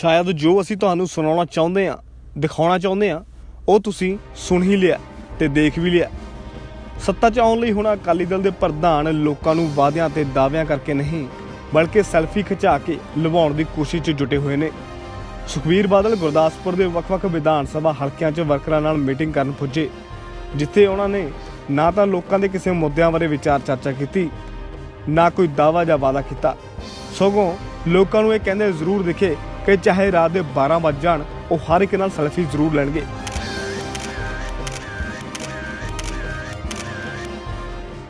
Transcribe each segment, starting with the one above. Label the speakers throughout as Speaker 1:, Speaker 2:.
Speaker 1: ਸ਼ਾਇਦ ਜੋ ਅਸੀਂ ਤੁਹਾਨੂੰ ਸੁਣਾਉਣਾ ਚਾਹੁੰਦੇ ਹਾਂ, ਦਿਖਾਉਣਾ ਚਾਹੁੰਦੇ ਹਾਂ, ਉਹ ਤੁਸੀਂ ਸੁਣ ਹੀ ਲਿਆ ਤੇ ਦੇਖ ਵੀ ਲਿਆ। ਸੱਤਾ 'ਚ ਆਉਣ ਲਈ ਹੁਣ ਅਕਾਲੀ ਦਲ ਦੇ ਪ੍ਰਧਾਨ ਲੋਕਾਂ ਨੂੰ ਵਾਅਦਿਆਂ ਤੇ ਦਾਅਵਿਆਂ ਕਰਕੇ ਨਹੀਂ, ਬਲਕਿ ਸੈਲਫੀ ਖਿਚਾ ਕੇ ਲਵਾਉਣ ਦੀ ਕੋਸ਼ਿਸ਼ 'ਚ ਜੁਟੇ ਹੋਏ ਨੇ। ਸੁਖਬੀਰ ਬਾਦਲ ਗੁਰਦਾਸਪੁਰ ਦੇ ਵੱਖ-ਵੱਖ ਵਿਧਾਨ ਸਭਾ ਹਲਕਿਆਂ 'ਚ ਵਰਕਰਾਂ ਨਾਲ ਮੀਟਿੰਗ ਕਰਨ ਪੁੱਜੇ, ਜਿੱਥੇ ਉਹਨਾਂ ਨੇ ਨਾ ਤਾਂ ਲੋਕਾਂ ਦੇ ਕਿਸੇ ਮੁੱਦਿਆਂ ਬਾਰੇ ਵਿਚਾਰ ਚਰਚਾ ਕੀਤੀ, ਨਾ ਕੋਈ ਦਾਅਵਾ ਜਾਂ ਵਾਅਦਾ ਕੀਤਾ। ਸਗੋਂ ਲੋਕਾਂ ਨੂੰ ਇਹ ਕਹਿੰਦੇ ਜ਼ਰੂਰ ਦਿਖੇ ਕਿ ਚਾਹੇ ਰਾਤ ਦੇ 12 ਵੱਜ ਜਾਣ, ਉਹ ਹਰ ਇੱਕ ਨਾਲ ਸੈਲਫੀ ਜ਼ਰੂਰ ਲੈਣਗੇ।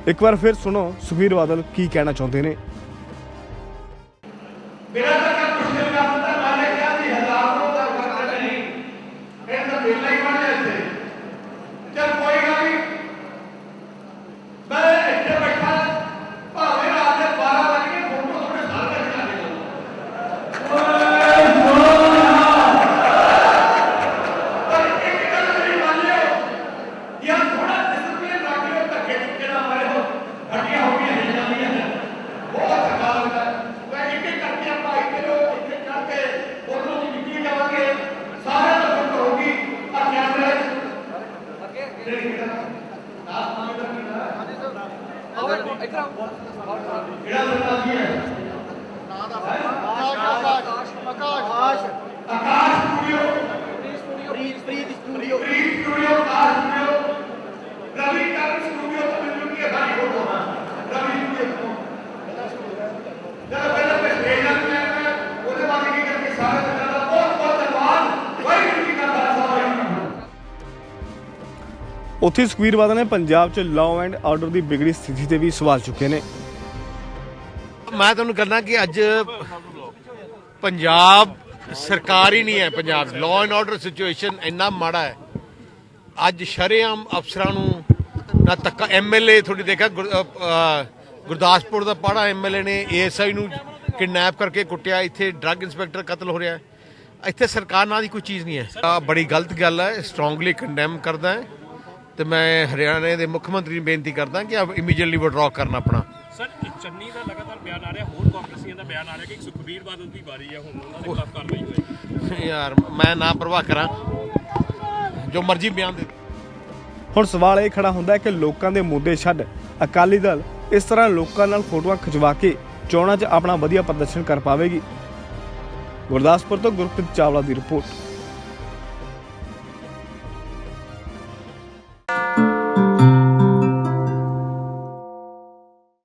Speaker 1: ਇੱਕ ਵਾਰ ਫਿਰ ਸੁਣੋ ਸੁਖਬੀਰ ਬਾਦਲ ਕੀ ਕਹਿਣਾ ਚਾਹੁੰਦੇ ਨੇ।
Speaker 2: ਮੇਰਾ ਤਾਂ ਕੰਮ ਮੁਸ਼ਕਿਲ ਕਰ ਦਿੱਤਾ ਮੈਂ ਨੇ ਕਿਹਾ ਜੀ ਹਜ਼ਾਰ ਨੂੰ ਦਾ ਖਰਚਾ ਨਹੀਂ ਇਹ ਤਾਂ ਮੇਲਾ ਹੀ ਬਣ ਗਿਆ ਇੱਥੇ ਚਲ ਕੋਈ ਗੱਲ ਨਹੀਂ ਮੈਂ ਇੱਥੇ ਬੈਠਾ ਭਾਵੇਂ ਰਾਤ ਦੇ 12 ਵਜੇ ਫੋਟੋ ਤੁਹਾਡੇ ਸਾਹਮਣੇ ਖਿਚਾ ਦੇ ਪਰ ਇੱਕ ਗੱਲ ਮੇਰੀ ਮੰਨ ਲਿਓ ਯਾਰ ਥੋੜਾ ਡਿਸਪਲਿਨ ਰੱਖਿਓ ਧੱਕੇ ਧੁੱਕੇ ਨਾ ਮਾਰੇ ਹੋ ਹੱਡੀਆਂ ਹੋ ਗਈਆਂ ਹਿੱਲ ਜਾਂਦੀਆਂ ਨੇ ਬਹੁਤ ਥਕਾ ਲੱਗਦਾ ਹੈ। ਮੈਂ ਇੱਕ ਇੱਕ ਕਰਕੇ ਆਪਾਂ ਇੱਥੇ ਨੂੰ ਇੱਥੇ ਚੜ ਕੇ ਫੋਟੋ ਦੀ ਨਿੱਕੀ ਜਾਵਾਂਗੇ ਸਾਰਿਆਂ ਦਾ ਫੋਟੋ ਹੋਊਗੀ ਆ ਕੈਮਰੇ ਅੱਗੇ ਕਿਹੜਾ ਬੰਦਾ ਸੀ ਹੈ ਆਕਾਸ਼।
Speaker 1: ਉੱਥੇ ਸੁਖਬੀਰ ਬਾਦਲ ਨੇ ਪੰਜਾਬ 'ਚ ਲਾਅ ਐਂਡ ਆਰਡਰ ਦੀ ਬਿਗੜੀ ਸਥਿਤੀ ਤੇ ਵੀ ਸਵਾਲ ਚੁੱਕੇ ਨੇ।
Speaker 3: ਮੈਂ ਤੁਹਾਨੂੰ ਕਹਿੰਦਾ ਕਿ ਅੱਜ ਪੰਜਾਬ ਸਰਕਾਰ ਹੀ ਨਹੀਂ ਹੈ Punjab law and order situation ਇੰਨਾ ਮਾੜਾ ਹੈ। ਅੱਜ ਸ਼ਰੇਆਮ ਅਫਸਰਾਂ ਨੂੰ ਨਾ ਤੱਕਾ ਐਮਐਲਏ ਥੋੜੀ ਦੇਖਿਆ ਗੁਰ- ਅ, ਅ, ਗੁਰਦਾਸਪੁਰ ਦਾ ਪਾੜਾ ਐਮਐਲਏ ਨੇ ਏਐਸਆਈ ਨੂੰ ਕਿਡਨੈਪ ਕਰਕੇ ਕੁੱਟਿਆ ਇੱਥੇ ਡਰੱਗ ਇੰਸਪੈਕਟਰ ਕਤਲ ਹੋ ਰਿਹਾ ਹੈ। ਇੱਥੇ ਸਰਕਾਰ ਨਾਂ ਦੀ ਕੋਈ ਚੀਜ਼ ਨਹੀਂ ਹੈ। ਬੜੀ ਗਲਤ ਗੱਲ ਹੈ ਸਟਰੋਂਗਲੀ ਕੰਡੈਮ ਕਰਦਾ ਹੈ। ਤੇ ਮੈਂ ਹਰਿਆਣਾ ਦੇ ਮੁੱਖ ਮੰਤਰੀ ਨੂੰ ਬੇਨਤੀ ਕਰਦਾ ਕਿ ਆਪ ਇਮੀਡੀਏਟਲੀ ਵਿਡਰਾ ਕਰਨਾ ਆਪਣਾ।
Speaker 4: ਸਰ ਚੰਨੀ ਦਾ ਲਗਾਤਾਰ ਬਿਆਨ ਆ ਰਿਹਾ ਹੋਰ ਕਾਂਗਰਸੀਆਂ ਦਾ ਬਿਆਨ ਆ ਰਿਹਾ ਕਿ ਇੱਕ ਸੁਖਬੀਰ ਬਾਦਲ ਦੀ ਵਾਰੀ ਹੈ ਹੁਣ ਉਹਨਾਂ ਦੇ ਖਿਲਾਫ ਕਾਰਵਾਈ ਹੋਏਗੀ
Speaker 3: ਯਾਰ ਮੈਂ ਨਾ ਪ੍ਰਵਾਹ ਕਰਾਂ। ਜੋ ਮਰਜ਼ੀ ਬਿਆਨ ਦੇ।
Speaker 1: ਹੁਣ ਸਵਾਲ ਇਹ ਖੜਾ ਹੁੰਦਾ ਹੈ ਕਿ ਲੋਕਾਂ ਦੇ ਮੁੱਦੇ ਛੱਡ ਅਕਾਲੀ ਦਲ ਇਸ ਤਰ੍ਹਾਂ ਲੋਕਾਂ ਨਾਲ ਫੋਟੋਆਂ ਖਿਚਵਾ ਕੇ ਚੋਣਾਂ 'ਚ ਆਪਣਾ ਵਧੀਆ ਪ੍ਰਦਰਸ਼ਨ ਕਰ ਪਾਵੇਗੀ। ਗੁਰਦਾਸਪੁਰ ਤੋਂ ਗੁਰਪ੍ਰੀਤ ਚਾਵਲਾ ਦੀ ਰਿਪੋਰਟ।